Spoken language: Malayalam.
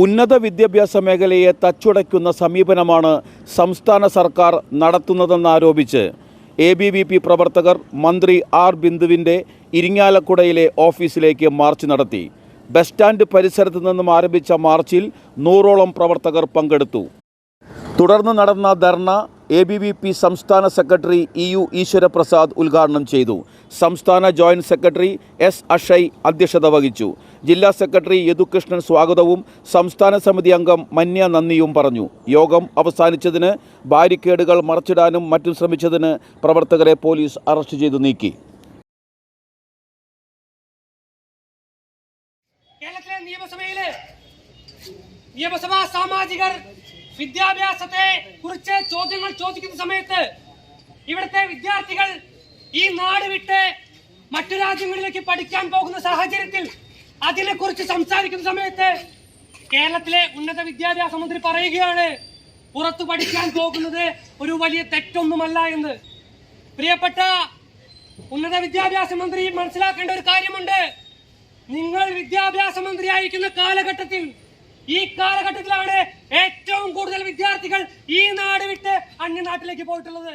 ഉന്നത വിദ്യാഭ്യാസ മേഖലയെ തച്ചുടയ്ക്കുന്ന സമീപനമാണ് സംസ്ഥാന സർക്കാർ നടത്തുന്നതെന്നാരോപിച്ച് എ ബി വി പി പ്രവർത്തകർ മന്ത്രി ആർ ബിന്ദുവിന്റെ ഇരിങ്ങാലക്കുടയിലെ ഓഫീസിലേക്ക് മാർച്ച് നടത്തി. ബസ് സ്റ്റാൻഡ് പരിസരത്ത് നിന്നും ആരംഭിച്ച മാർച്ചിൽ നൂറോളം പ്രവർത്തകർ പങ്കെടുത്തു. തുടർന്ന് നടന്ന ധർണ എ ബി വി പി സംസ്ഥാന സെക്രട്ടറി ഇ യു ഈശ്വരപ്രസാദ് ഉദ്ഘാടനം ചെയ്തു. സംസ്ഥാന ജോയിന്റ് സെക്രട്ടറി എസ് അഷയ് അധ്യക്ഷത വഹിച്ചു. ജില്ലാ സെക്രട്ടറി യദുകൃഷ്ണൻ സ്വാഗതവും സംസ്ഥാന സമിതി അംഗം മന്യ നന്ദിയും പറഞ്ഞു. യോഗം അവസാനിച്ചതിന് ബാരിക്കേഡുകൾ മറച്ചിടാനും മറ്റും ശ്രമിച്ചതിന് പ്രവർത്തകരെ പോലീസ് അറസ്റ്റ് ചെയ്തു നീക്കി. നിയമസഭയിലെ നിയമസഭാ സാമാജികർ വിദ്യാഭ്യാസത്തെ കുറിച്ച് ചോദ്യങ്ങൾ ചോദിക്കുന്ന സമയത്ത് ഇവിടുത്തെ വിദ്യാർത്ഥികൾ ഈ നാട് വിട്ട് മറ്റു രാജ്യങ്ങളിലേക്ക് പഠിക്കാൻ പോകുന്ന സാഹചര്യത്തിൽ അതിനെ കുറിച്ച് സംസാരിക്കുന്ന സമയത്ത് കേരളത്തിലെ ഉന്നത വിദ്യാഭ്യാസ മന്ത്രി പറയുകയാണ് പുറത്തു പഠിക്കാൻ പോകുന്നത് ഒരു വലിയ തെറ്റൊന്നുമല്ല എന്ന്. പ്രിയപ്പെട്ട ഉന്നത വിദ്യാഭ്യാസ മന്ത്രി മനസ്സിലാക്കേണ്ട ഒരു കാര്യമുണ്ട്. നിങ്ങൾ വിദ്യാഭ്യാസ മന്ത്രിയായിരിക്കുന്ന കാലഘട്ടത്തിൽ ഈ കാലഘട്ടത്തിലാണ് ഏറ്റവും കൂടുതൽ വിദ്യാർത്ഥികൾ ഈ നാട് വിട്ട് അന്യനാട്ടിലേക്ക് പോയിട്ടുള്ളത്